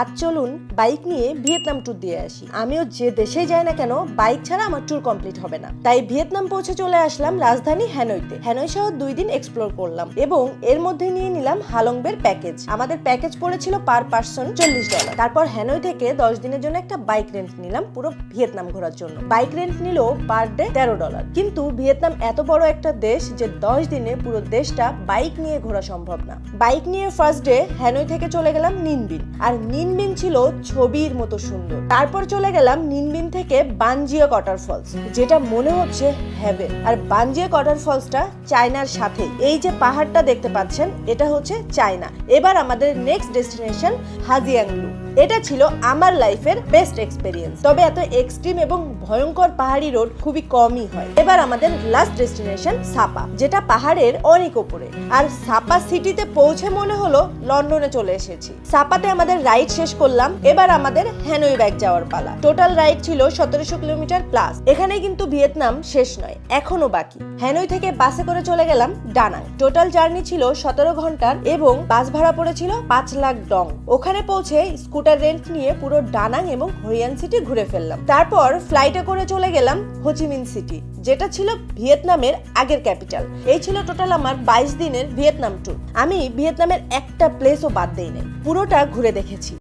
আজ চলুন বাইক নিয়ে ভিয়েতনাম ট্যুর দিয়ে আসি। আমিও যে দেশেই যাই না কেন বাইক ছাড়া আমার ট্যুর কমপ্লিট হবে না। তাই ভিয়েতনাম পৌঁছে চলে আসলাম রাজধানী হ্যানইতে হ্যানই শহর দুই দিন এক্সপ্লোর করলাম এবং এর মধ্যে নিয়ে নিলাম হালংবের প্যাকেজ আমাদের প্যাকেজ পড়েছিল পার পার্সন চল্লিশ ডলার তারপর হ্যানই থেকে দশ দিনের জন্য একটা বাইক রেন্ট নিলাম পুরো ভিয়েতনাম ঘোরার জন্য। বাইক রেন্ট নিল পার ডে তেরো ডলার কিন্তু ভিয়েতনাম এত বড় একটা দেশ যে দশ দিনে পুরো দেশটা বাইক নিয়ে ঘোরা সম্ভব না। বাইক নিয়ে ফার্স্ট ডে হ্যানই থেকে চলে গেলাম নিনবিন আর নিনবিন ছিল ছবির মতো সুন্দর। তারপর চলে গেলাম নিনবিন থেকে বানজিয়া কটার ফলস, যেটা মনে হচ্ছে হ্যাভেন আর বানজিয়া কটার ফলসটা চায়নার সাথে এই যে পাহাড়টা দেখতে পাচ্ছেন, এটা হচ্ছে চায়না। এবার আমাদের নেক্সট ডেস্টিনেশন হাজিয়াংলু। এটা ছিল আমার লাইফের বেস্ট এক্সপিরিয়েন্স তবে এত এক্সট্রিম এবং ভয়ঙ্কর পাহাড়ি রোড খুবই কমই হয়। এবার আমাদের লাস্ট ডেস্টিনেশন সাপা, যেটা পাহাড়ের অনেক উপরে আর সাপা সিটিতে পৌঁছে মনে হলো লন্ডনে চলে এসেছি। সাপাতে আমাদের রাইড শেষ করলাম, এবার আমাদের হ্যানই ব্যাগ যাওয়ার পালা। টোটাল রাইড ছিল সতেরোশো কিলোমিটার প্লাস এখানে কিন্তু ভিয়েতনাম শেষ নয়, এখনও বাকি। হ্যানই থেকে বাসে করে চলে গেলাম ডানাং। টোটাল জার্নি ছিল সতেরো ঘণ্টার এবং বাস ভাড়া পড়েছিল পাঁচ লাখ ডং। ওখানে পৌঁছে স্কুটার রেন্ট নিয়ে পুরো ডানাং এবং হরিয়ান সিটি ঘুরে ফেললাম। তারপর ফ্লাইটে করে চলে গেলাম হোচিমিন সিটি, যেটা ছিল ভিয়েতনামের আগের ক্যাপিটাল এই ছিল টোটাল আমার বাইশ দিনের ভিয়েতনাম ট্যুর আমি ভিয়েতনামের একটা প্লেসও বাদ দেই পুরোটা ঘুরে দেখেছি।